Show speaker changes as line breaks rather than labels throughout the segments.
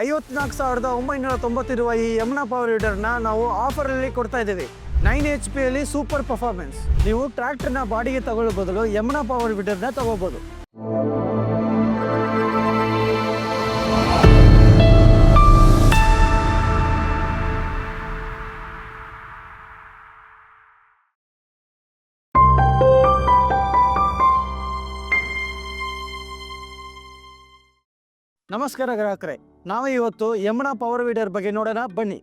ಐವತ್ನಾಲ್ಕು ಸಾವಿರದ ಒಂಬೈನೂರ ತೊಂಬತ್ತಿರುವ ಈ ಯಮುನಾ ಪವರ್ ವೀಡರ್ನ ನಾವು ಆಫರಲ್ಲಿ ಕೊಡ್ತಾ ಇದ್ದೀವಿ. ನೈನ್ ಎಚ್ ಪಿಯಲ್ಲಿ ಸೂಪರ್ ಪರ್ಫಾರ್ಮೆನ್ಸ್ ನೀವು ಟ್ರ್ಯಾಕ್ಟರ್ನ ಬಾಡಿಗೆ ತಗೊಳ್ಳೋ ಬದಲು ಯಮುನಾ ಪವರ್ ವೀಡರ್ನ ತಗೋಬೋದು. ನಮಸ್ಕಾರ ಗ್ರಾಹಕರೇ ನಾವು ಇವತ್ತು ಯಮುನಾ ಪವರ್ ವೀಡರ್ ಬಗ್ಗೆ ನೋಡೋಣ ಬನ್ನಿ.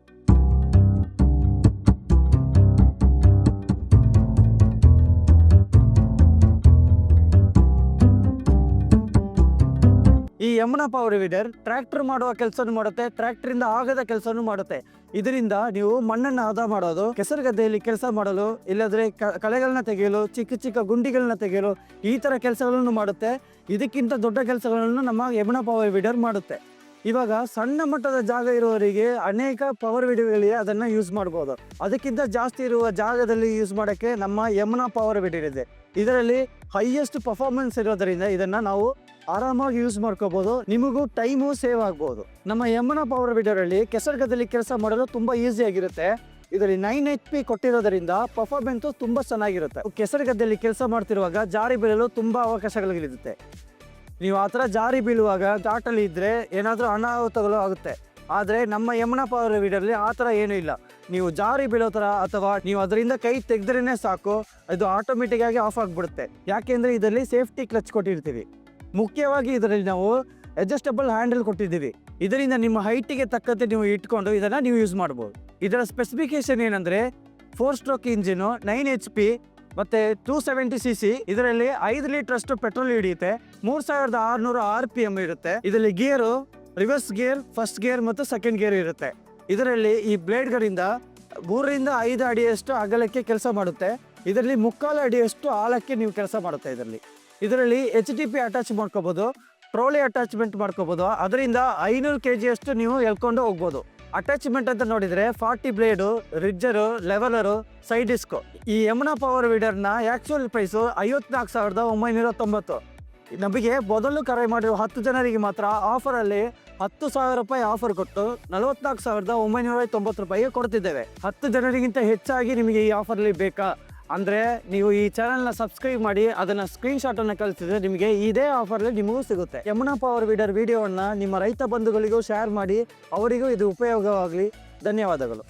ಈ ಯಮುನ ಪವರ್ ವೀಡರ್ ಟ್ರ್ಯಾಕ್ಟರ್ ಮಾಡುವ ಕೆಲಸನೂ ಮಾಡುತ್ತೆ. ಟ್ರ್ಯಾಕ್ಟರ್ ಇಂದ ಆಗದ ಕೆಲಸನೂ ಮಾಡುತ್ತೆ. ಇದರಿಂದ ನೀವು ಮಣ್ಣನ್ನು ಹದ ಮಾಡೋದು ಕೆಸರು ಗದ್ದೆಯಲ್ಲಿ ಕೆಲಸ ಮಾಡಲು, ಇಲ್ಲದ್ರೆ ಕಳೆಗಳನ್ನ ತೆಗೆಯಲು, ಚಿಕ್ಕ ಚಿಕ್ಕ ಗುಂಡಿಗಳನ್ನ ತೆಗೆಯಲು ಈ ತರ ಕೆಲಸಗಳನ್ನು ಮಾಡುತ್ತೆ. ಇದಕ್ಕಿಂತ ದೊಡ್ಡ ಕೆಲಸಗಳನ್ನು ನಮ್ಮ ಯಮುನಾ ಪವರ್ ವೀಡರ್ ಮಾಡುತ್ತೆ. ಇವಾಗ ಸಣ್ಣ ಮಟ್ಟದ ಜಾಗ ಇರುವವರಿಗೆ ಅನೇಕ ಪವರ್ ವಿಡಿಯೋಗಳಿಗೆ ಅದನ್ನು ಯೂಸ್ ಮಾಡ್ಬೋದು. ಅದಕ್ಕಿಂತ ಜಾಸ್ತಿ ಇರುವ ಜಾಗದಲ್ಲಿ ಯೂಸ್ ಮಾಡೋಕ್ಕೆ ನಮ್ಮ ಯಮುನಾ ಪವರ್ ವೀಡರ್ ಇದೆ. ಇದರಲ್ಲಿ ಹೈಯೆಸ್ಟ್ ಪರ್ಫಾರ್ಮೆನ್ಸ್ ಇರೋದರಿಂದ ಇದನ್ನ ನಾವು ಆರಾಮಾಗಿ ಯೂಸ್ ಮಾಡ್ಕೋಬಹುದು ನಿಮಗೂ ಟೈಮು ಸೇವ್ ಆಗ್ಬೋದು. ನಮ್ಮ ಯಮುನಾ ಪವರ್ ವಿಡಿಯೋರಲ್ಲಿ ಕೆಸರ್ಗದಲ್ಲಿ ಕೆಲಸ ಮಾಡಲು ತುಂಬಾ ಈಸಿ ಆಗಿರುತ್ತೆ. ಇದರಲ್ಲಿ ನೈನ್ ಎಚ್ ಪಿ ಕೊಟ್ಟಿರೋದರಿಂದ ಪರ್ಫಾರ್ಮೆನ್ಸ್ ತುಂಬಾ ಚೆನ್ನಾಗಿರುತ್ತೆ. ಕೆಸರುಗದ್ದೆಯಲ್ಲಿ ಕೆಲಸ ಮಾಡ್ತಿರುವಾಗ ಜಾರಿ ಬೀಳಲು ತುಂಬ ಅವಕಾಶಗಳಿರುತ್ತೆ. ನೀವು ಆ ಥರ ಜಾರಿ ಬೀಳುವಾಗ ಟಾಟಲ್ಲಿ ಇದ್ರೆ ಏನಾದರೂ ಅನಾಹುತಗಳು ಆಗುತ್ತೆ. ಆದರೆ ನಮ್ಮ ಯಮುನಪ್ಪ ಪವರ್ ವೀಡರ್ಲಿ ಆ ಥರ ಏನೂ ಇಲ್ಲ. ನೀವು ಜಾರಿ ಬೀಳೋ ಥರ ಅಥವಾ ನೀವು ಅದರಿಂದ ಕೈ ತೆಗೆದ್ರೇ ಸಾಕು, ಅದು ಆಟೋಮೆಟಿಕ್ ಆಗಿ ಆಫ್ ಆಗಿಬಿಡುತ್ತೆ. ಯಾಕೆಂದರೆ ಇದರಲ್ಲಿ ಸೇಫ್ಟಿ ಕ್ಲಚ್ ಕೊಟ್ಟಿರ್ತೀವಿ. ಮುಖ್ಯವಾಗಿ ಇದರಲ್ಲಿ ನಾವು ಅಡ್ಜಸ್ಟಬಲ್ ಹ್ಯಾಂಡಲ್ ಕೊಟ್ಟಿದ್ದೀವಿ. ಇದರಿಂದ ನಿಮ್ಮ ಹೈಟಿಗೆ ತಕ್ಕಂತೆ ನೀವು ಇಟ್ಕೊಂಡು ಇದನ್ನು ನೀವು ಯೂಸ್ ಮಾಡ್ಬೋದು. ಇದರ ಸ್ಪೆಸಿಫಿಕೇಶನ್ ಏನಂದರೆ four stroke engine nine H P ಮತ್ತು ಟೂ ಸೆವೆಂಟಿ ಸಿ ಸಿ ಇದರಲ್ಲಿ ಐದು ಲೀಟ್ರಷ್ಟು ಪೆಟ್ರೋಲ್ ಹಿಡಿಯುತ್ತೆ. ಮೂರು ಸಾವಿರದ ಆರುನೂರು ಆರ್ ಪಿ ಎಂ ಇರುತ್ತೆ. ಇದರಲ್ಲಿ gear reverse gear first gear ಮತ್ತು ಸೆಕೆಂಡ್ ಗೇರ್ ಇರುತ್ತೆ. ಇದರಲ್ಲಿ ಈ ಬ್ಲೇಡ್ಗಳಿಂದ ಮೂರರಿಂದ ಐದು ಅಡಿಯಷ್ಟು ಅಗಲಕ್ಕೆ ಕೆಲಸ ಮಾಡುತ್ತೆ. ಇದರಲ್ಲಿ ಮುಕ್ಕಾಲು ಅಡಿಯಷ್ಟು ಆಳಕ್ಕೆ ನೀವು ಕೆಲಸ ಮಾಡುತ್ತೆ ಇದರಲ್ಲಿ. ಇದರಲ್ಲಿ ಎಚ್ ಡಿ ಪಿ ಅಟ್ಯಾಚ್ ಮಾಡ್ಕೋಬೋದು ಟ್ರೋಲಿ ಅಟ್ಯಾಚ್ಮೆಂಟ್ ಮಾಡ್ಕೋಬೋದು, ಅದರಿಂದ ಐನೂರು ಕೆ ಜಿಯಷ್ಟು ನೀವು ಎಳ್ಕೊಂಡು ಹೋಗ್ಬೋದು. ಅಟ್ಯಾಚ್ಮೆಂಟ್ ಅಂತ ನೋಡಿದರೆ forty blade ridger leveller side disc ಈ ಯಮುನಾ ಪವರ್ ವೀಡರ್ನ ಆ್ಯಕ್ಚುಯಲ್ ಪ್ರೈಸು ಐವತ್ನಾಲ್ಕು ಸಾವಿರದ ಒಂಬೈನೂರ ತೊಂಬತ್ತು. ನಮಗೆ ಮೊದಲು ಕರೆ ಮಾಡಿರುವ ಹತ್ತು ಜನರಿಗೆ ಮಾತ್ರ ಆಫರಲ್ಲಿ ಹತ್ತು ಸಾವಿರ ರೂಪಾಯಿ ಆಫರ್ ಕೊಟ್ಟು ನಲವತ್ನಾಲ್ಕು ಸಾವಿರದ ಒಂಬೈನೂರ ತೊಂಬತ್ತು ರೂಪಾಯಿಗೆ ಕೊಡ್ತಿದ್ದೇವೆ. ಹತ್ತು ಜನರಿಗಿಂತ ಹೆಚ್ಚಾಗಿ ನಿಮಗೆ ಈ ಆಫರಲ್ಲಿ ಬೇಕಾ? ಅಂದರೆ ನೀವು ಈ ಚಾನಲ್ನ ಸಬ್ಸ್ಕ್ರೈಬ್ ಮಾಡಿ ಅದನ್ನು ಸ್ಕ್ರೀನ್ಶಾಟನ್ನು ಕಳಿಸಿದ್ರೆ ನಿಮಗೆ ಇದೇ ಆಫರಲ್ಲಿ ನಿಮಗೂ ಸಿಗುತ್ತೆ. ಯಮುನಾ ಪವರ್ ವೀಡರ್ ವಿಡಿಯೋವನ್ನು ನಿಮ್ಮ ರೈತ ಬಂಧುಗಳಿಗೂ ಶೇರ್ ಮಾಡಿ ಅವರಿಗೂ ಇದು ಉಪಯೋಗವಾಗಲಿ. ಧನ್ಯವಾದಗಳು.